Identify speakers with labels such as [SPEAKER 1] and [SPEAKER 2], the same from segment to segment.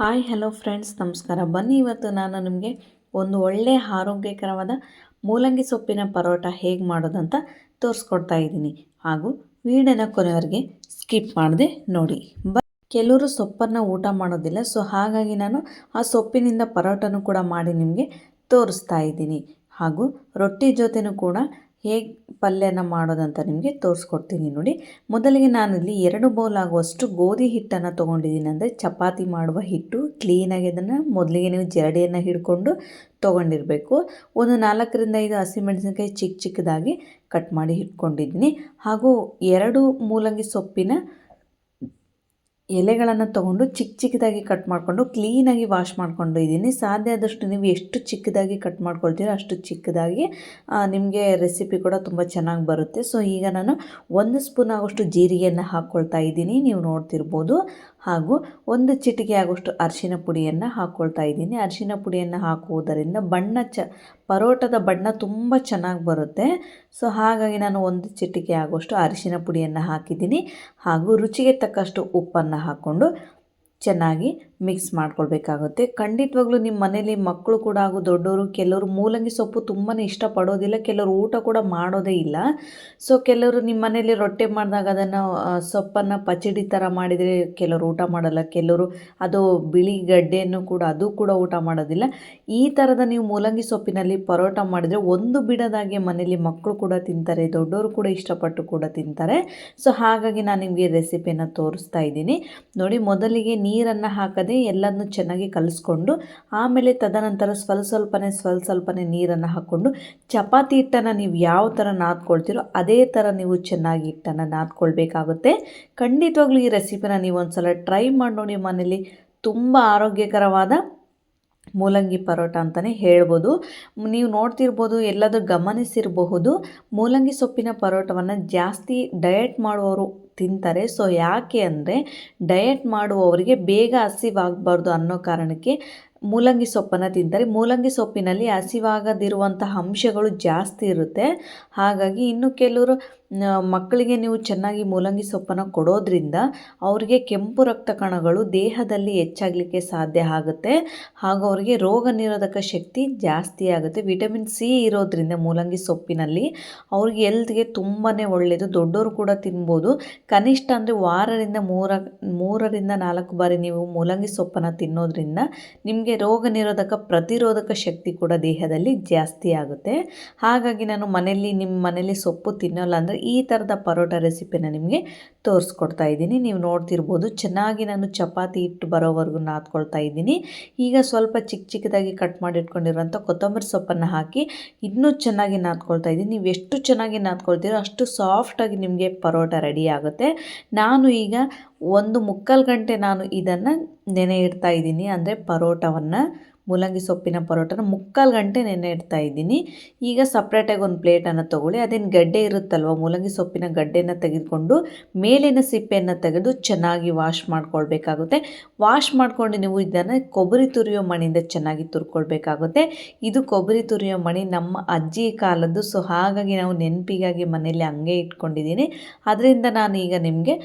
[SPEAKER 1] Hi, hello friends, ನಮಸ್ಕಾರ. ಬನ್ನಿ ಇವತ್ತು ನಾನು ನಿಮಗೆ ಒಂದು ಒಳ್ಳೆಯ ಆರೋಗ್ಯಕರವಾದ ಮೂಲಂಗಿ ಸೊಪ್ಪಿನ ಪರೋಟ ಹೇಗೆ ಮಾಡೋದಂತ ತೋರಿಸ್ಕೊಡ್ತಾ ಇದ್ದೀನಿ. ಹಾಗೂ ವೀಡಿಯೋನ ಕೊನೆಯವರೆಗೆ ಸ್ಕಿಪ್ ಮಾಡದೆ ನೋಡಿ. ಬ ಕೆಲವರು ಸೊಪ್ಪನ್ನು ಊಟ ಮಾಡೋದಿಲ್ಲ, ಸೊ ಹಾಗಾಗಿ ನಾನು ಆ ಸೊಪ್ಪಿನಿಂದ ಪರೋಟನೂ ಕೂಡ ಮಾಡಿ ನಿಮಗೆ ತೋರಿಸ್ತಾ ಇದ್ದೀನಿ. ಹಾಗೂ ರೊಟ್ಟಿ ಜೊತೆನೂ ಕೂಡ ಹೇಗೆ ಪಲ್ಯನ ಮಾಡೋದಂತ ನಿಮಗೆ ತೋರಿಸ್ಕೊಡ್ತೀನಿ ನೋಡಿ. ಮೊದಲಿಗೆ ನಾನಿಲ್ಲಿ ಎರಡು ಬೌಲ್ ಆಗುವಷ್ಟು ಗೋಧಿ ಹಿಟ್ಟನ್ನು ತೊಗೊಂಡಿದ್ದೀನಿ ಅಂದರೆ ಚಪಾತಿ ಮಾಡುವ ಹಿಟ್ಟು ಕ್ಲೀನಾಗಿ ಅದನ್ನು ಮೊದಲಿಗೆ ನೀವು ಜರಡಿಯನ್ನು ಹಿಡ್ಕೊಂಡು ತೊಗೊಂಡಿರಬೇಕು. ಒಂದು ನಾಲ್ಕರಿಂದ ಐದು ಹಸಿಮೆಣಸಿನ್ಕಾಯಿ ಚಿಕ್ಕ ಚಿಕ್ಕದಾಗಿ ಕಟ್ ಮಾಡಿ ಇಟ್ಕೊಂಡಿದ್ದೀನಿ ಹಾಗೂ ಎರಡು ಮೂಲಂಗಿ ಸೊಪ್ಪಿನ ಎಲೆಗಳನ್ನು ತೊಗೊಂಡು ಚಿಕ್ಕ ಚಿಕ್ಕದಾಗಿ ಕಟ್ ಮಾಡಿಕೊಂಡು ಕ್ಲೀನಾಗಿ ವಾಶ್ ಮಾಡ್ಕೊಂಡು ಇದ್ದೀನಿ. ಸಾಧ್ಯ ಆದಷ್ಟು ನೀವು ಎಷ್ಟು ಚಿಕ್ಕದಾಗಿ ಕಟ್ ಮಾಡ್ಕೊಳ್ತೀರೋ ಅಷ್ಟು ಚಿಕ್ಕದಾಗಿ ನಿಮಗೆ ರೆಸಿಪಿ ಕೂಡ ತುಂಬ ಚೆನ್ನಾಗಿ ಬರುತ್ತೆ. ಸೊ ಈಗ ನಾನು ಒಂದು ಸ್ಪೂನ್ ಆಗೋಷ್ಟು ಜೀರಿಗೆಯನ್ನು ಹಾಕ್ಕೊಳ್ತಾ ಇದ್ದೀನಿ. ನೀವು ನೋಡ್ತಿರ್ಬೋದು. ಹಾಗೂ ಒಂದು ಚಿಟಿಕೆ ಆಗೋಷ್ಟು ಅರಿಶಿನ ಪುಡಿಯನ್ನು ಹಾಕ್ಕೊಳ್ತಾ ಇದ್ದೀನಿ. ಅರಿಶಿನ ಪುಡಿಯನ್ನು ಹಾಕುವುದರಿಂದ ಬಣ್ಣ ಚ, ಪರೋಟದ ಬಣ್ಣ ತುಂಬ ಚೆನ್ನಾಗಿ ಬರುತ್ತೆ. ಸೊ, ಹಾಗಾಗಿ ನಾನು ಒಂದು ಚಿಟಿಕೆ ಆಗೋಷ್ಟು ಅರಿಶಿನ ಪುಡಿಯನ್ನು ಹಾಕಿದ್ದೀನಿ ಹಾಗೂ ರುಚಿಗೆ ತಕ್ಕಷ್ಟು ಉಪ್ಪನ್ನು ಹಾಕ್ಕೊಂಡು ಚೆನ್ನಾಗಿ ಮಿಕ್ಸ್ ಮಾಡ್ಕೊಳ್ಬೇಕಾಗುತ್ತೆ. ಖಂಡಿತವಾಗ್ಲೂ ನಿಮ್ಮ ಮನೇಲಿ ಮಕ್ಕಳು ಕೂಡ ಹಾಗೂ ದೊಡ್ಡವರು ಕೆಲವರು ಮೂಲಂಗಿ ಸೊಪ್ಪು ತುಂಬಾ ಇಷ್ಟಪಡೋದಿಲ್ಲ, ಕೆಲವರು ಊಟ ಕೂಡ ಮಾಡೋದೇ ಇಲ್ಲ. ಸೊ ಕೆಲವರು ನಿಮ್ಮ ಮನೇಲಿ ರೊಟ್ಟೆ ಮಾಡಿದಾಗ ಅದನ್ನು ಸೊಪ್ಪನ್ನು ಪಚಡಿ ಥರ ಮಾಡಿದರೆ ಕೆಲವರು ಊಟ ಮಾಡಲ್ಲ, ಕೆಲವರು ಅದು ಬಿಳಿ ಗಡ್ಡೆಯನ್ನು ಕೂಡ, ಅದು ಕೂಡ ಊಟ ಮಾಡೋದಿಲ್ಲ. ಈ ಥರದ ನೀವು ಮೂಲಂಗಿ ಸೊಪ್ಪಿನಲ್ಲಿ ಪರೋಟ ಮಾಡಿದರೆ ಒಂದು ಬಿಡದಾಗೆ ಮನೇಲಿ ಮಕ್ಕಳು ಕೂಡ ತಿಂತಾರೆ ದೊಡ್ಡವರು ಕೂಡ ಇಷ್ಟಪಟ್ಟು ಕೂಡ ತಿಂತಾರೆ. ಸೊ ಹಾಗಾಗಿ ನಾನು ನಿಮಗೆ ರೆಸಿಪಿಯನ್ನು ತೋರಿಸ್ತಾ ಇದ್ದೀನಿ. ನೋಡಿ, ಮೊದಲಿಗೆ ನೀರನ್ನು ಹಾಕದೆ ಎಲ್ಲದನ್ನು ಚೆನ್ನಾಗಿ ಕಲಿಸ್ಕೊಂಡು, ಆಮೇಲೆ ತದನಂತರ ಸ್ವಲ್ಪ ಸ್ವಲ್ಪನೇ ಸ್ವಲ್ಪ ಸ್ವಲ್ಪನೇ ನೀರನ್ನು ಹಾಕ್ಕೊಂಡು, ಚಪಾತಿ ಹಿಟ್ಟನ್ನು ನೀವು ಯಾವ ಥರ ನಾದ್ಕೊಳ್ತೀರೋ ಅದೇ ಥರ ನೀವು ಚೆನ್ನಾಗಿ ಹಿಟ್ಟನ್ನು ನಾದ್ಕೊಳ್ಬೇಕಾಗುತ್ತೆ. ಖಂಡಿತವಾಗ್ಲೂ ಈ ರೆಸಿಪಿನ ನೀವು ಒಂದು ಸಲ ಟ್ರೈ ಮಾಡಿ ನೋಡಿ ಮನೇಲಿ. ತುಂಬ ಆರೋಗ್ಯಕರವಾದ ಮೂಲಂಗಿ ಪರೋಟ ಅಂತಲೇ ಹೇಳ್ಬೋದು. ನೀವು ನೋಡ್ತಿರ್ಬೋದು ಎಲ್ಲದೂ ಗಮನಿಸಿರಬಹುದು. ಮೂಲಂಗಿ ಸೊಪ್ಪಿನ ಪರೋಟವನ್ನು ಜಾಸ್ತಿ ಡಯಟ್ ಮಾಡುವವರು ತಿಂತಾರೆ. ಸೊ ಯಾಕೆ ಅಂದರೆ ಡಯಟ್ ಮಾಡುವವರಿಗೆ ಬೇಗ ಹಸಿವಾಗಬಾರ್ದು ಅನ್ನೋ ಕಾರಣಕ್ಕೆ ಮೂಲಂಗಿ ಸೊಪ್ಪನ್ನು ತಿಂತಾರೆ. ಮೂಲಂಗಿ ಸೊಪ್ಪಿನಲ್ಲಿ ಹಸಿವಾಗದಿರುವಂತಹ ಅಂಶಗಳು ಜಾಸ್ತಿ ಇರುತ್ತೆ. ಹಾಗಾಗಿ ಇನ್ನು ಕೆಲವರು ಮಕ್ಕಳಿಗೆ ನೀವು ಚೆನ್ನಾಗಿ ಮೂಲಂಗಿ ಸೊಪ್ಪನ್ನು ಕೊಡೋದ್ರಿಂದ ಅವರಿಗೆ ಕೆಂಪು ರಕ್ತ ಕಣಗಳು ದೇಹದಲ್ಲಿ ಹೆಚ್ಚಾಗಲಿಕ್ಕೆ ಸಾಧ್ಯ ಆಗುತ್ತೆ. ಹಾಗೂ ಅವರಿಗೆ ರೋಗ ನಿರೋಧಕ ಶಕ್ತಿ ಜಾಸ್ತಿ ಆಗುತ್ತೆ. ವಿಟಮಿನ್ ಸಿ ಇರೋದ್ರಿಂದ ಮೂಲಂಗಿ ಸೊಪ್ಪಿನಲ್ಲಿ ಅವ್ರಿಗೆ ಎಲ್ತ್ಗೆ ತುಂಬಾ ಒಳ್ಳೆಯದು ದೊಡ್ಡವರು ಕೂಡ ತಿನ್ಬೋದು. ಕನಿಷ್ಠ ಅಂದರೆ ವಾರದಿಂದ ಮೂರ, ಮೂರರಿಂದ ನಾಲ್ಕು ಬಾರಿ ನೀವು ಮೂಲಂಗಿ ಸೊಪ್ಪನ್ನು ತಿನ್ನೋದ್ರಿಂದ ನಿಮಗೆ ರೋಗ ನಿರೋಧಕ ಪ್ರತಿರೋಧಕ ಶಕ್ತಿ ಕೂಡ ದೇಹದಲ್ಲಿ ಜಾಸ್ತಿ ಆಗುತ್ತೆ. ಹಾಗಾಗಿ ನಾನು ಮನೆಯಲ್ಲಿ, ನಿಮ್ಮ ಮನೆಯಲ್ಲಿ ಸೊಪ್ಪು ತಿನ್ನೋಲ್ಲ ಅಂದರೆ ಈ ಥರದ ಪರೋಟ ರೆಸಿಪಿನ ನಿಮಗೆ ತೋರಿಸ್ಕೊಡ್ತಾ ಇದ್ದೀನಿ. ನೀವು ನೋಡ್ತಿರ್ಬೋದು, ಚೆನ್ನಾಗಿ ನಾನು ಚಪಾತಿ ಇಟ್ಟು ಬರೋವರೆಗೂ ನಾದ್ಕೊಳ್ತಾ ಇದ್ದೀನಿ. ಈಗ ಸ್ವಲ್ಪ ಚಿಕ್ಕ ಚಿಕ್ಕದಾಗಿ ಕಟ್ ಮಾಡಿ ಇಟ್ಕೊಂಡಿರುವಂಥ ಕೊತ್ತಂಬರಿ ಸೊಪ್ಪನ್ನು ಹಾಕಿ ಇನ್ನೂ ಚೆನ್ನಾಗಿ ನಾದ್ಕೊಳ್ತಾ ಇದ್ದೀನಿ. ನೀವು ಎಷ್ಟು ಚೆನ್ನಾಗಿ ನಾದ್ಕೊಳ್ತೀರೋ ಅಷ್ಟು ಸಾಫ್ಟಾಗಿ ನಿಮಗೆ ಪರೋಟ ರೆಡಿ ಆಗುತ್ತೆ. ನಾನು ಈಗ ಒಂದು ಮುಕ್ಕಾಲು ಗಂಟೆ ನಾನು ಇದನ್ನು ನೆನೆ ಇಡ್ತಾ ಇದ್ದೀನಿ. ಅಂದರೆ ಪರೋಟವನ್ನು ಮೂಲಂಗಿ ಸೊಪ್ಪಿನ ಪರೋಟನ ಮುಕ್ಕಾಲು ಗಂಟೆ ನೆನೆ ಇಡ್ತಾ ಇದ್ದೀನಿ. ಈಗ ಸಪ್ರೇಟಾಗಿ ಒಂದು ಪ್ಲೇಟನ್ನು ತೊಗೊಳ್ಳಿ. ಅದೇನು ಗಡ್ಡೆ ಇರುತ್ತಲ್ವ, ಮೂಲಂಗಿ ಸೊಪ್ಪಿನ ಗಡ್ಡೆಯನ್ನು ತೆಗೆದುಕೊಂಡು ಮೇಲಿನ ಸಿಪ್ಪೆಯನ್ನು ತೆಗೆದು ಚೆನ್ನಾಗಿ ವಾಶ್ ಮಾಡ್ಕೊಳ್ಬೇಕಾಗುತ್ತೆ. ವಾಶ್ ಮಾಡಿಕೊಂಡು ನೀವು ಇದನ್ನು ಕೊಬ್ಬರಿ ತುರಿಯೋ ಮಣಿಯಿಂದ ಚೆನ್ನಾಗಿ ತುರ್ಕೊಳ್ಬೇಕಾಗುತ್ತೆ. ಇದು ಕೊಬ್ಬರಿ ತುರಿಯೋ ಮಣಿ ನಮ್ಮ ಅಜ್ಜಿ ಕಾಲದ್ದು ಸೊ ಹಾಗಾಗಿ ನಾವು ನೆನಪಿಗಾಗಿ ಮನೆಯಲ್ಲಿ ಹಂಗೆ ಇಟ್ಕೊಂಡಿದ್ದೀನಿ. ಅದರಿಂದ ನಾನು ಈಗ ನಿಮಗೆ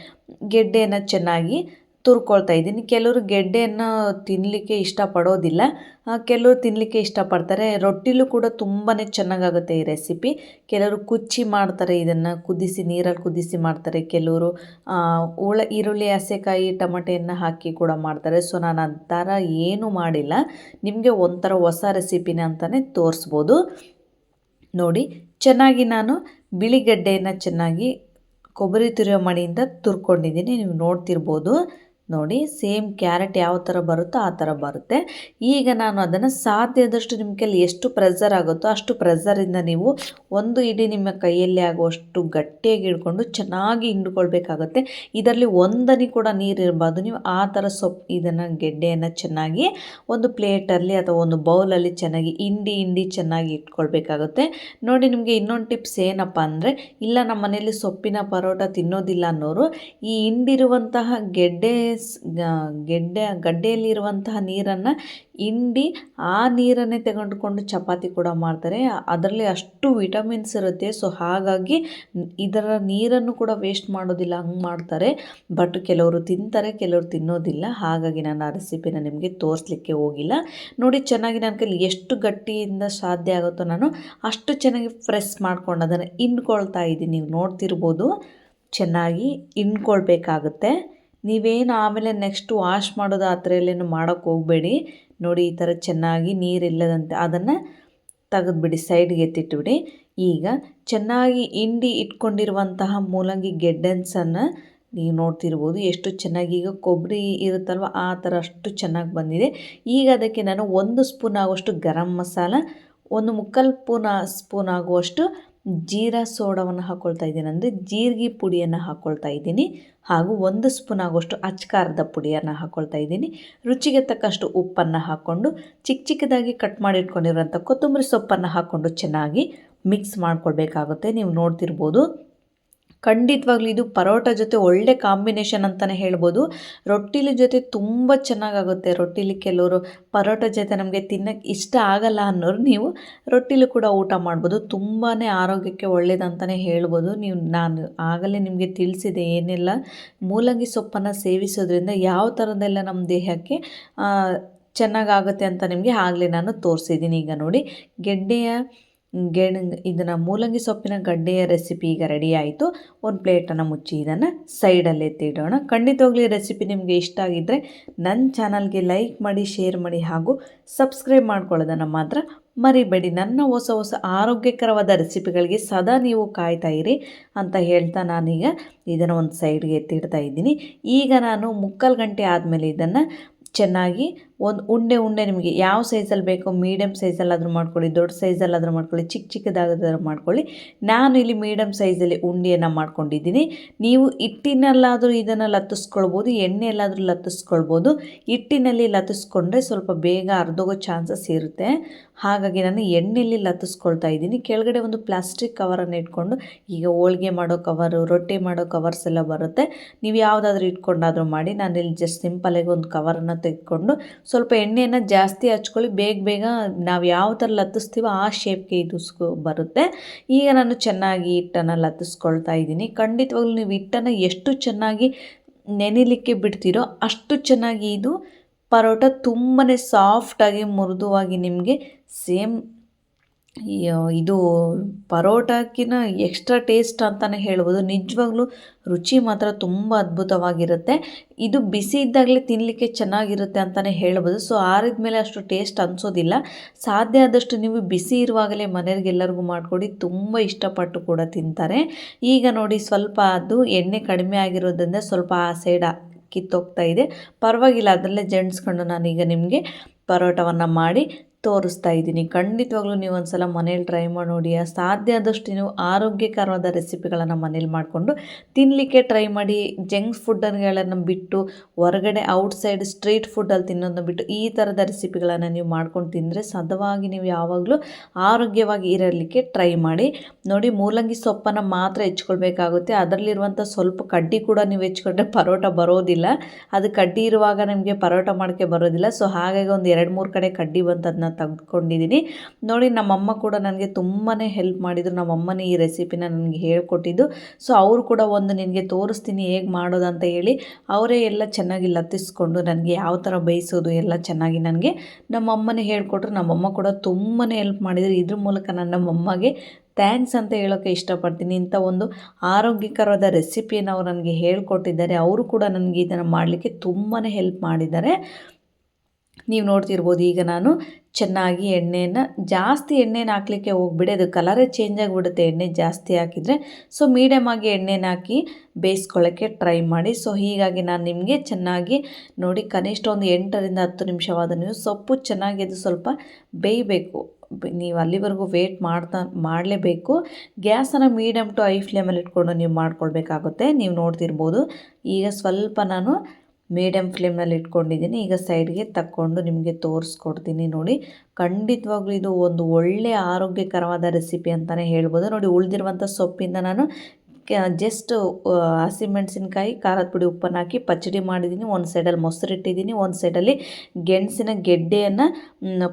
[SPEAKER 1] ಗೆಡ್ಡೆಯನ್ನು ಚೆನ್ನಾಗಿ ತುರ್ಕೊಳ್ತಾ ಇದ್ದೀನಿ. ಕೆಲವರು ಗೆಡ್ಡೆಯನ್ನು ತಿನ್ನಲಿಕ್ಕೆ ಇಷ್ಟಪಡೋದಿಲ್ಲ. ಕೆಲವರು ತಿನ್ನಲಿಕ್ಕೆ ಇಷ್ಟಪಡ್ತಾರೆ. ರೊಟ್ಟಿಲೂ ಕೂಡ ತುಂಬಾ ಚೆನ್ನಾಗಾಗುತ್ತೆ ಈ ರೆಸಿಪಿ. ಕೆಲವರು ಕುಚ್ಚಿ ಮಾಡ್ತಾರೆ ಇದನ್ನು, ಕುದಿಸಿ, ನೀರಲ್ಲಿ ಕುದಿಸಿ ಮಾಡ್ತಾರೆ. ಕೆಲವರು ಉಳ, ಈರುಳ್ಳಿ, ಹಸೆಕಾಯಿ, ಟಮಟೆಯನ್ನು ಹಾಕಿ ಕೂಡ ಮಾಡ್ತಾರೆ. ಸೊ, ನಾನು ಆ ಥರ ಏನೂ ಮಾಡಿಲ್ಲ. ನಿಮಗೆ ಒಂಥರ ಹೊಸ ರೆಸಿಪಿನ ಅಂತಲೇ ತೋರಿಸ್ಬೋದು. ನೋಡಿ, ಚೆನ್ನಾಗಿ ನಾನು ಬಿಳಿಗಡ್ಡೆಯನ್ನು ಚೆನ್ನಾಗಿ ಕೊಬ್ಬರಿ ತುರಿಯೋ ಮಣಿಯಿಂದ ತುರ್ಕೊಂಡಿದ್ದೀನಿ. ನೀವು ನೋಡ್ತಿರ್ಬೋದು. ನೋಡಿ, ಸೇಮ್ ಕ್ಯಾರೆಟ್ ಯಾವ ಥರ ಬರುತ್ತೋ ಆ ಥರ ಬರುತ್ತೆ. ಈಗ ನಾನು ಅದನ್ನು ಸಾಧ್ಯದಷ್ಟು ನಿಮ್ಮ ಕೈಯಲ್ಲಿ ಎಷ್ಟು ಪ್ರೆಸರ್ ಆಗುತ್ತೋ ಅಷ್ಟು ಪ್ರೆಸರಿಂದ ನೀವು ಒಂದು ಇಡೀ ನಿಮ್ಮ ಕೈಯಲ್ಲಿ ಆಗುವಷ್ಟು ಗಟ್ಟಿಯಾಗಿ ಹಿಡ್ಕೊಂಡು ಚೆನ್ನಾಗಿ ಹಿಂಡ್ಕೊಳ್ಬೇಕಾಗುತ್ತೆ. ಇದರಲ್ಲಿ ಒಂದನಿ ಕೂಡ ನೀರು ಇರಬಾರ್ದು. ನೀವು ಆ ಥರ ಸೊಪ್ಪು ಇದನ್ನು ಗೆಡ್ಡೆಯನ್ನು ಚೆನ್ನಾಗಿ ಒಂದು ಪ್ಲೇಟಲ್ಲಿ ಅಥವಾ ಒಂದು ಬೌಲಲ್ಲಿ ಚೆನ್ನಾಗಿ ಹಿಂಡಿ ಹಿಂಡಿ ಚೆನ್ನಾಗಿ ಇಟ್ಕೊಳ್ಬೇಕಾಗುತ್ತೆ. ನೋಡಿ, ನಿಮಗೆ ಇನ್ನೊಂದು ಟಿಪ್ಸ್ ಏನಪ್ಪ ಅಂದರೆ, ಇಲ್ಲ, ನಮ್ಮ ಮನೆಯಲ್ಲಿ ಸೊಪ್ಪಿನ ಪರೋಟ ತಿನ್ನೋದಿಲ್ಲ ಅನ್ನೋರು ಈ ಹಿಂಡಿರುವಂತಹ ಗೆಡ್ಡೆ ಗೆಡ್ಡೆ, ಗಡ್ಡೆಯಲ್ಲಿರುವಂತಹ ನೀರನ್ನು ಹಿಂಡಿ ಆ ನೀರನ್ನೇ ತೆಗೆದುಕೊಂಡು ಚಪಾತಿ ಕೂಡ ಮಾಡ್ತಾರೆ. ಅದರಲ್ಲಿ ಅಷ್ಟು ವಿಟಮಿನ್ಸ್ ಇರುತ್ತೆ. ಸೊ, ಹಾಗಾಗಿ ಇದರ ನೀರನ್ನು ಕೂಡ ವೇಸ್ಟ್ ಮಾಡೋದಿಲ್ಲ, ಹಂಗೆ ಮಾಡ್ತಾರೆ. ಬಟ್ ಕೆಲವರು ತಿಂತಾರೆ, ಕೆಲವರು ತಿನ್ನೋದಿಲ್ಲ. ಹಾಗಾಗಿ ನಾನು ಆ ರೆಸಿಪಿನ ನಿಮಗೆ ತೋರಿಸ್ಲಿಕ್ಕೆ ಹೋಗಿಲ್ಲ. ನೋಡಿ, ಚೆನ್ನಾಗಿ ನನ್ನ ಕೈಲಿ ಎಷ್ಟು ಗಟ್ಟಿಯಿಂದ ಸಾಧ್ಯ ಆಗುತ್ತೋ ನಾನು ಅಷ್ಟು ಚೆನ್ನಾಗಿ ಫ್ರೆಸ್ ಮಾಡ್ಕೊಂಡು ಅದನ್ನು ಹಿಂಡ್ಕೊಳ್ತಾ ಇದ್ದೀನಿ. ನೀವು ನೋಡ್ತಿರ್ಬೋದು, ಚೆನ್ನಾಗಿ ಹಿಂಡ್ಕೊಳ್ಬೇಕಾಗುತ್ತೆ. ನೀವೇನು ಆಮೇಲೆ ನೆಕ್ಸ್ಟ್ ವಾಶ್ ಮಾಡೋದು ಆ ಥರ ಮಾಡೋಕ್ಕೆ ಹೋಗಬೇಡಿ. ನೋಡಿ ಈ ಥರ ಚೆನ್ನಾಗಿ ನೀರಿಲ್ಲದಂತೆ ಅದನ್ನು ತೆಗೆದುಬಿಡಿ ಸೈಡ್ಗೆ ಎತ್ತಿಟ್ಟುಬಿಡಿ ಈಗ ಚೆನ್ನಾಗಿ ಹಿಂಡಿ ಇಟ್ಕೊಂಡಿರುವಂತಹ ಮೂಲಂಗಿ ಗೆಡ್ಡೆನ್ಸನ್ನು ನೀವು ನೋಡ್ತಿರ್ಬೋದು. ಎಷ್ಟು ಚೆನ್ನಾಗಿ ಈಗ ಕೊಬ್ಬರಿ ಇರುತ್ತಲ್ವ ಆ ಥರ ಅಷ್ಟು ಚೆನ್ನಾಗಿ ಬಂದಿದೆ. ಈಗ ಅದಕ್ಕೆ ನಾನು ಒಂದು ಸ್ಪೂನ್ ಆಗುವಷ್ಟು ಗರಂ ಮಸಾಲ, ಒಂದು ಮುಕ್ಕಾಲು ಸ್ಪೂನ್ ಸ್ಪೂನ್ ಆಗುವಷ್ಟು ಜೀರಾ ಸೋಡವನ್ನು ಹಾಕ್ಕೊಳ್ತಾ ಇದ್ದೀನಿ ಅಂದರೆ ಜೀರಿಗೆ ಪುಡಿಯನ್ನು ಹಾಕ್ಕೊಳ್ತಾ ಇದ್ದೀನಿ ಹಾಗೂ ಒಂದು ಸ್ಪೂನ್ ಆಗುವಷ್ಟು ಅಚ್ಕಾರದ ಪುಡಿಯನ್ನು ಹಾಕ್ಕೊಳ್ತಾ ಇದ್ದೀನಿ. ರುಚಿಗೆ ತಕ್ಕಷ್ಟು ಉಪ್ಪನ್ನು ಹಾಕ್ಕೊಂಡು ಚಿಕ್ಕ ಚಿಕ್ಕದಾಗಿ ಕಟ್ ಮಾಡಿಟ್ಕೊಂಡಿರೋಂಥ ಕೊತ್ತಂಬರಿ ಸೊಪ್ಪನ್ನು ಹಾಕ್ಕೊಂಡು ಚೆನ್ನಾಗಿ ಮಿಕ್ಸ್ ಮಾಡ್ಕೊಳ್ಬೇಕಾಗುತ್ತೆ. ನೀವು ನೋಡ್ತಿರ್ಬೋದು. ಖಂಡಿತವಾಗ್ಲೂ ಇದು ಪರೋಟ ಜೊತೆ ಒಳ್ಳೆ ಕಾಂಬಿನೇಷನ್ ಅಂತಲೇ ಹೇಳ್ಬೋದು. ರೊಟ್ಟಿಲಿ ಜೊತೆ ತುಂಬ ಚೆನ್ನಾಗಾಗುತ್ತೆ. ರೊಟ್ಟಿಲಿ ಕೆಲವರು ಪರೋಟ ಜೊತೆ ನಮಗೆ ತಿನ್ನೋಕ್ಕೆ ಇಷ್ಟ ಆಗಲ್ಲ ಅನ್ನೋರು ನೀವು ರೊಟ್ಟಿಲಿ ಕೂಡ ಊಟ ಮಾಡ್ಬೋದು. ತುಂಬಾ ಆರೋಗ್ಯಕ್ಕೆ ಒಳ್ಳೇದಂತಲೇ ಹೇಳ್ಬೋದು. ನೀವು ನಾನು ಆಗಲೇ ನಿಮಗೆ ತಿಳಿಸಿದೆ, ಏನೆಲ್ಲ. ಮೂಲಂಗಿ ಸೊಪ್ಪನ್ನು ಸೇವಿಸೋದ್ರಿಂದ ಯಾವ ಥರದ್ದೆಲ್ಲ ನಮ್ಮ ದೇಹಕ್ಕೆ ಚೆನ್ನಾಗಾಗುತ್ತೆ ಅಂತ ನಿಮಗೆ ಆಗಲೇ ನಾನು ತೋರಿಸಿದ್ದೀನಿ. ಈಗ ನೋಡಿ, ಗೆಡ್ಡೆಯ ಗೆಣ್ ಇದನ್ನು ಮೂಲಂಗಿ ಸೊಪ್ಪಿನ ಗಡ್ಡೆಯ ರೆಸಿಪಿ ಈಗ ರೆಡಿ ಆಯಿತು. ಒಂದು ಪ್ಲೇಟನ್ನು ಮುಚ್ಚಿ ಇದನ್ನು ಸೈಡಲ್ಲಿ ಎತ್ತಿಡೋಣ ಖಂಡಿತವಾಗ್ಲಿ ರೆಸಿಪಿ ನಿಮಗೆ ಇಷ್ಟ ಆಗಿದ್ದರೆ ನನ್ನ ಚಾನಲ್ಗೆ ಲೈಕ್ ಮಾಡಿ ಶೇರ್ ಮಾಡಿ ಹಾಗೂ ಸಬ್ಸ್ಕ್ರೈಬ್ ಮಾಡ್ಕೊಳ್ಳೋದನ್ನು ಮಾತ್ರ ಮರಿಬೇಡಿ. ನನ್ನ ಹೊಸ ಹೊಸ ಆರೋಗ್ಯಕರವಾದ ರೆಸಿಪಿಗಳಿಗೆ ಸದಾ ನೀವು ಕಾಯ್ತಾ ಇರಿ ಅಂತ ಹೇಳ್ತಾ ನಾನೀಗ ಇದನ್ನು ಒಂದು ಸೈಡ್ಗೆ ಎತ್ತಿಡ್ತಾ ಇದ್ದೀನಿ. ಈಗ ನಾನು ಮುಕ್ಕಾಲು ಗಂಟೆ ಆದಮೇಲೆ ಇದನ್ನು ಚೆನ್ನಾಗಿ ಒಂದು ಉಂಡೆ ಉಂಡೆ ನಿಮಗೆ ಯಾವ ಸೈಜಲ್ಲಿ ಬೇಕೋ ಮೀಡಿಯಮ್ ಸೈಜಲ್ಲಾದರೂ ಮಾಡ್ಕೊಳ್ಳಿ, ದೊಡ್ಡ ಸೈಜಲ್ಲಾದರೂ ಮಾಡ್ಕೊಳ್ಳಿ ಚಿಕ್ಕ ಚಿಕ್ಕದಾಗದಾದ್ರೂ ಮಾಡ್ಕೊಳ್ಳಿ. ನಾನು ಇಲ್ಲಿ ಮೀಡಿಯಮ್ ಸೈಜಲ್ಲಿ ಉಂಡೆಯನ್ನು ಮಾಡ್ಕೊಂಡಿದ್ದೀನಿ. ನೀವು ಹಿಟ್ಟಿನಲ್ಲಾದರೂ ಇದನ್ನು ಲತ್ತಿಸ್ಕೊಳ್ಬೋದು, ಎಣ್ಣೆಯಲ್ಲಾದರೂ ಲತ್ತಿಸ್ಕೊಳ್ಬೋದು. ಹಿಟ್ಟಿನಲ್ಲಿ ಲತ್ತಿಸ್ಕೊಂಡ್ರೆ ಸ್ವಲ್ಪ ಬೇಗ ಅರ್ಧೋಗೋ ಚಾನ್ಸಸ್ ಇರುತ್ತೆ. ಹಾಗಾಗಿ ನಾನು ಎಣ್ಣೆಯಲ್ಲಿ ಲತ್ತಿಸ್ಕೊಳ್ತಾ ಇದ್ದೀನಿ. ಕೆಳಗಡೆ ಒಂದು ಪ್ಲಾಸ್ಟಿಕ್ ಕವರನ್ನು ಇಟ್ಕೊಂಡು, ಈಗ ಹೋಳಿಗೆ ಮಾಡೋ ಕವರು ರೊಟ್ಟಿ ಮಾಡೋ ಕವರ್ಸ್ ಎಲ್ಲ ಬರುತ್ತೆ. ನೀವು ಯಾವುದಾದ್ರೂ ಇಟ್ಕೊಂಡಾದರೂ ಮಾಡಿ ನಾನು ಇಲ್ಲಿ ಜಸ್ಟ್ ಸಿಂಪಲಾಗಿ ಒಂದು ಕವರನ್ನು ತೆಗೆದುಕೊಂಡು ಸ್ವಲ್ಪ ಎಣ್ಣೆಯನ್ನು ಜಾಸ್ತಿ ಹಚ್ಕೊಳ್ಳಿ. ಬೇಗ ಬೇಗ ನಾವು ಯಾವ ಥರ ಲತ್ತಿಸ್ತೀವೋ ಆ ಶೇಪ್ಗೆ ಇದು ಬರುತ್ತೆ. ಈಗ ನಾನು ಚೆನ್ನಾಗಿ ಹಿಟ್ಟನ್ನು ಲತ್ತಿಸ್ಕೊಳ್ತಾ ಇದ್ದೀನಿ. ಖಂಡಿತವಾಗ್ಲೂ ನೀವು ಹಿಟ್ಟನ್ನು ಎಷ್ಟು ಚೆನ್ನಾಗಿ ನೆನಿಲಿಕ್ಕೆ ಬಿಡ್ತೀರೋ ಅಷ್ಟು ಚೆನ್ನಾಗಿ ಇದು ಪರೋಟ ತುಂಬಾ ಸಾಫ್ಟಾಗಿ ಮೃದುವಾಗಿ ನಿಮಗೆ ಸೇಮ್ ಇದು ಪರೋಟಕ್ಕಿಂತ ಎಕ್ಸ್ಟ್ರಾ ಟೇಸ್ಟ್ ಅಂತಲೇ ಹೇಳ್ಬೋದು. ನಿಜವಾಗ್ಲೂ ರುಚಿ ಮಾತ್ರ ತುಂಬ ಅದ್ಭುತವಾಗಿರುತ್ತೆ. ಇದು ಬಿಸಿ ಇದ್ದಾಗಲೇ ತಿನ್ನಲಿಕ್ಕೆ ಚೆನ್ನಾಗಿರುತ್ತೆ ಅಂತಲೇ ಹೇಳ್ಬೋದು. ಸೊ ಆರಿದ ಮೇಲೆ ಅಷ್ಟು ಟೇಸ್ಟ್ ಅನಿಸೋದಿಲ್ಲ. ಸಾಧ್ಯ ಆದಷ್ಟು ನೀವು ಬಿಸಿ ಇರುವಾಗಲೇ ಮನೆಯವ್ರಿಗೆಲ್ಲರಿಗೂ ಮಾಡಿಕೊಡಿ. ತುಂಬ ಇಷ್ಟಪಟ್ಟು ಕೂಡ ತಿಂತಾರೆ. ಈಗ ನೋಡಿ ಸ್ವಲ್ಪ ಅದು ಎಣ್ಣೆ ಕಡಿಮೆ ಆಗಿರೋದ್ರಿಂದ ಸ್ವಲ್ಪ ಆ ಸೈಡ ಕಿತ್ತೋಗ್ತಾ ಇದೆ. ಪರವಾಗಿಲ್ಲ, ಅದರಲ್ಲೇ ಜೆಂಟ್ಸ್ಕೊಂಡು ನಾನೀಗ ನಿಮಗೆ ಪರೋಟವನ್ನು ಮಾಡಿ ತೋರಿಸ್ತಾ ಇದ್ದೀನಿ. ಖಂಡಿತವಾಗ್ಲೂ ನೀವು ಒಂದು ಸಲ ಮನೇಲಿ ಟ್ರೈ ಮಾಡಿ ನೋಡಿ ಸಾಧ್ಯ ಆದಷ್ಟು ನೀವು ಆರೋಗ್ಯಕರವಾದ ರೆಸಿಪಿಗಳನ್ನು ಮನೇಲಿ ಮಾಡಿಕೊಂಡು ತಿನ್ನಲಿಕ್ಕೆ ಟ್ರೈ ಮಾಡಿ. ಜಂಕ್ ಫುಡ್ಗಳನ್ನು ಬಿಟ್ಟು, ಹೊರಗಡೆ ಔಟ್ಸೈಡ್ ಸ್ಟ್ರೀಟ್ ಫುಡ್ಡಲ್ಲಿ ತಿನ್ನೋದನ್ನ ಬಿಟ್ಟು ಈ ಥರದ ರೆಸಿಪಿಗಳನ್ನು ನೀವು ಮಾಡ್ಕೊಂಡು ತಿಂದರೆ ಸದವಾಗಿ ನೀವು ಯಾವಾಗಲೂ ಆರೋಗ್ಯವಾಗಿ ಇರಲಿಕ್ಕೆ ಟ್ರೈ ಮಾಡಿ. ನೋಡಿ, ಮೂಲಂಗಿ ಸೊಪ್ಪನ್ನು ಮಾತ್ರ ಹೆಚ್ಕೊಳ್ಬೇಕಾಗುತ್ತೆ. ಅದರಲ್ಲಿರುವಂಥ ಸ್ವಲ್ಪ ಕಡ್ಡಿ ಕೂಡ ನೀವು ಹೆಚ್ಕೊಂಡ್ರೆ ಪರೋಟ ಬರೋದಿಲ್ಲ. ಅದು ಕಡ್ಡಿ ಇರುವಾಗ ನಿಮಗೆ ಪರೋಟ ಮಾಡೋಕ್ಕೆ ಬರೋದಿಲ್ಲ. ಸೊ ಹಾಗಾಗಿ ಒಂದು ಎರಡು ಮೂರು ಕಡೆ ಕಡ್ಡಿ ಬಂತು ತೆಗೆದುಕೊಂಡಿದ್ದೀನಿ. ನೋಡಿ, ನಮ್ಮಮ್ಮ ಕೂಡ ನನಗೆ ತುಂಬಾ ಹೆಲ್ಪ್ ಮಾಡಿದರು. ನಮ್ಮಮ್ಮನೇ ಈ ರೆಸಿಪಿನ ನನಗೆ ಹೇಳ್ಕೊಟ್ಟಿದ್ದು. ಸೊ ಅವರು ಕೂಡ ಒಂದು ನಿನಗೆ ತೋರಿಸ್ತೀನಿ ಹೇಗೆ ಮಾಡೋದು ಅಂತ ಹೇಳಿ ಅವರೇ ಎಲ್ಲ ಚೆನ್ನಾಗಿ ಲತ್ತಿಸ್ಕೊಂಡು ನನಗೆ ಯಾವ ಥರ ಬೇಯಿಸೋದು ಎಲ್ಲ ಚೆನ್ನಾಗಿ ನನಗೆ ನಮ್ಮಮ್ಮನೇ ಹೇಳಿಕೊಟ್ರು. ನಮ್ಮಮ್ಮ ಕೂಡ ತುಂಬಾ ಹೆಲ್ಪ್ ಮಾಡಿದರು. ಇದ್ರ ಮೂಲಕ ನನ್ನ ನಮ್ಮಮ್ಮಗೆ ಥ್ಯಾಂಕ್ಸ್ ಅಂತ ಹೇಳೋಕ್ಕೆ ಇಷ್ಟಪಡ್ತೀನಿ. ಇಂಥ ಒಂದು ಆರೋಗ್ಯಕರವಾದ ರೆಸಿಪಿಯನ್ನು ಅವ್ರು ನನಗೆ ಹೇಳ್ಕೊಟ್ಟಿದ್ದಾರೆ. ಅವರು ಕೂಡ ನನಗೆ ಇದನ್ನು ಮಾಡಲಿಕ್ಕೆ ತುಂಬಾ ಹೆಲ್ಪ್ ಮಾಡಿದ್ದಾರೆ. ನೀವು ನೋಡ್ತಿರ್ಬೋದು, ಈಗ ನಾನು ಚೆನ್ನಾಗಿ ಎಣ್ಣೆಯನ್ನು ಜಾಸ್ತಿ ಎಣ್ಣೆನ ಹಾಕಲಿಕ್ಕೆ ಹೋಗ್ಬಿಡಿ, ಅದು ಕಲರೇ ಚೇಂಜ್ ಆಗಿಬಿಡುತ್ತೆ, ಎಣ್ಣೆ ಜಾಸ್ತಿ ಹಾಕಿದರೆ. ಸೊ ಮೀಡಿಯಮ್ ಆಗಿ ಎಣ್ಣೆನ ಹಾಕಿ ಬೇಯಿಸ್ಕೊಳ್ಳೋಕ್ಕೆ ಟ್ರೈ ಮಾಡಿ. ಸೊ ಹೀಗಾಗಿ ನಾನು ನಿಮಗೆ ಚೆನ್ನಾಗಿ ನೋಡಿ, ಕನಿಷ್ಠ ಒಂದು ಎಂಟರಿಂದ ಹತ್ತು ನಿಮಿಷವಾದ ನೀವು ಸೊಪ್ಪು ಚೆನ್ನಾಗಿ ಅದು ಸ್ವಲ್ಪ ಬೇಯಬೇಕು. ನೀವು ಅಲ್ಲಿವರೆಗೂ ವೇಟ್ ಮಾಡ್ತಾ, ಮಾಡಲೇಬೇಕು. ಗ್ಯಾಸನ್ನು ಮೀಡಿಯಮ್ ಟು ಐ ಫ್ಲೇಮಲ್ಲಿ ಇಟ್ಕೊಂಡು ನೀವು ಮಾಡ್ಕೊಳ್ಬೇಕಾಗುತ್ತೆ. ನೀವು ನೋಡ್ತಿರ್ಬೋದು. ಈಗ ಸ್ವಲ್ಪ ನಾನು ಮೀಡಿಯಮ್ ಫ್ಲೇಮ್ನಲ್ಲಿ ಇಟ್ಕೊಂಡಿದ್ದೀನಿ. ಈಗ ಸೈಡ್ಗೆ ತಕ್ಕೊಂಡು ನಿಮಗೆ ತೋರಿಸ್ಕೊಡ್ತೀನಿ ನೋಡಿ. ಖಂಡಿತವಾಗ್ಲೂ ಇದು ಒಂದು ಒಳ್ಳೆಯ ಆರೋಗ್ಯಕರವಾದ ರೆಸಿಪಿ ಅಂತಲೇ ಹೇಳ್ಬೋದು. ನೋಡಿ, ಉಳಿದಿರುವಂಥ ಸೊಪ್ಪಿಂದ ನಾನು ಜಸ್ಟ್ ಹಸಿಮೆಣಸಿನ್ಕಾಯಿ ಖಾರದ ಪುಡಿ ಉಪ್ಪನ್ನು ಹಾಕಿ ಪಚ್ಚಡಿ ಮಾಡಿದ್ದೀನಿ ಒಂದು ಸೈಡಲ್ಲಿ ಮೊಸರು ಇಟ್ಟಿದ್ದೀನಿ ಒಂದು ಸೈಡಲ್ಲಿ ಗೆಣಸಿನ ಗೆಡ್ಡೆಯನ್ನು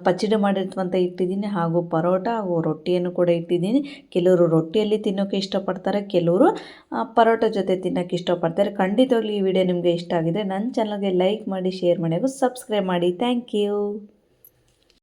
[SPEAKER 1] ಪಚ್ಚಡಿ ಮಾಡಿರ್ತವಂತ ಇಟ್ಟಿದ್ದೀನಿ ಹಾಗೂ ಪರೋಟ ಹಾಗೂ ರೊಟ್ಟಿಯನ್ನು ಕೂಡ ಇಟ್ಟಿದ್ದೀನಿ ಕೆಲವರು ರೊಟ್ಟಿಯಲ್ಲಿ ತಿನ್ನೋಕ್ಕೆ ಇಷ್ಟಪಡ್ತಾರೆ, ಕೆಲವರು ಪರೋಟ ಜೊತೆ ತಿನ್ನೋಕ್ಕೆ ಇಷ್ಟಪಡ್ತಾರೆ. ಖಂಡಿತವಾಗ್ಲೂ ಈ ವಿಡಿಯೋ ನಿಮಗೆ ಇಷ್ಟ ಆಗಿದೆ ನನ್ನ ಚಾನಲ್ಗೆ ಲೈಕ್ ಮಾಡಿ ಶೇರ್ ಮಾಡಿ ಹಾಗೂ ಸಬ್ಸ್ಕ್ರೈಬ್ ಮಾಡಿ. Thank you